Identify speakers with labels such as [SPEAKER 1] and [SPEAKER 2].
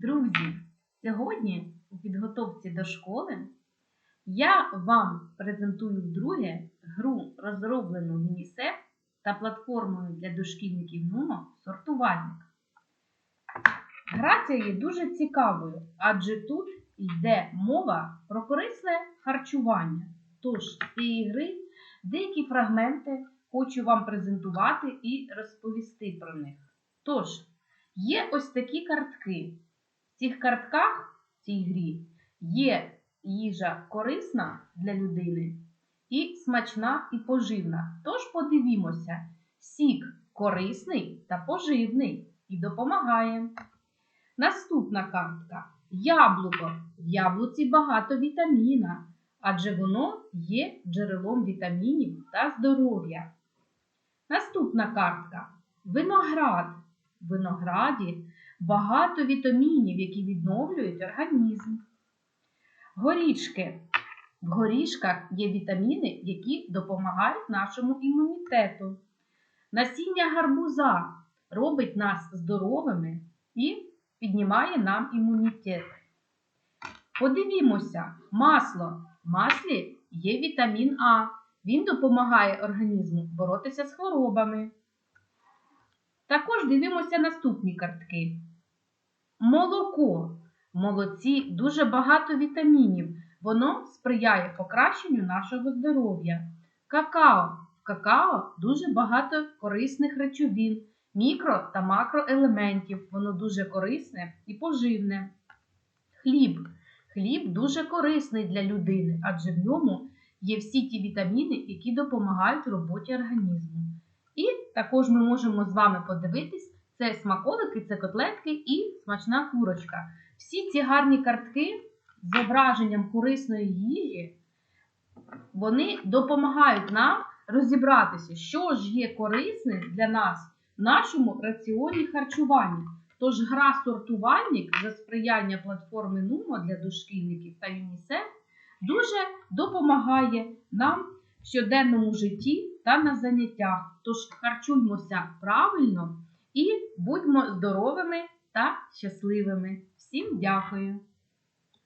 [SPEAKER 1] Друзі, сьогодні у підготовці до школи я вам презентую вдруге гру, розроблену ЮНІСЕФ та платформою для дошкільників НУМО сортувальник. Гра ця є дуже цікавою, адже тут йде мова про корисне харчування. Тож з цієї гри деякі фрагменти хочу вам презентувати і розповісти про них. Тож, є ось такі картки. В цих картках в цій грі є їжа корисна для людини і смачна і поживна. Тож подивімося, сік корисний та поживний і допомагає. Наступна картка яблуко. В яблуці багато вітаміна, адже воно є джерелом вітамінів та здоров'я. Наступна картка виноград. В винограді багато вітамінів, які відновлюють організм. Горішки. В горішках є вітаміни, які допомагають нашому імунітету. Насіння гарбуза робить нас здоровими і піднімає нам імунітет. Подивімося, масло. В маслі є вітамін А. Він допомагає організму боротися з хворобами. Також дивимося наступні картки. Молоко. В молоці дуже багато вітамінів. Воно сприяє покращенню нашого здоров'я. Какао. В какао дуже багато корисних речовин, мікро та макроелементів. Воно дуже корисне і поживне. Хліб. Хліб дуже корисний для людини, адже в ньому є всі ті вітаміни, які допомагають роботі організму. І також ми можемо з вами подивитись, це смаколики, це котлетки і смачна курочка. Всі ці гарні картки з зображенням корисної їжі, вони допомагають нам розібратися, що ж є корисним для нас в нашому раціоні харчування. Тож гра сортувальник за сприяння платформи Нумо для дошкільників та ЮНІСЕФ дуже допомагає нам в щоденному житті та на заняттях. Тож харчуймося правильно і будьмо здоровими та щасливими. Всім дякую!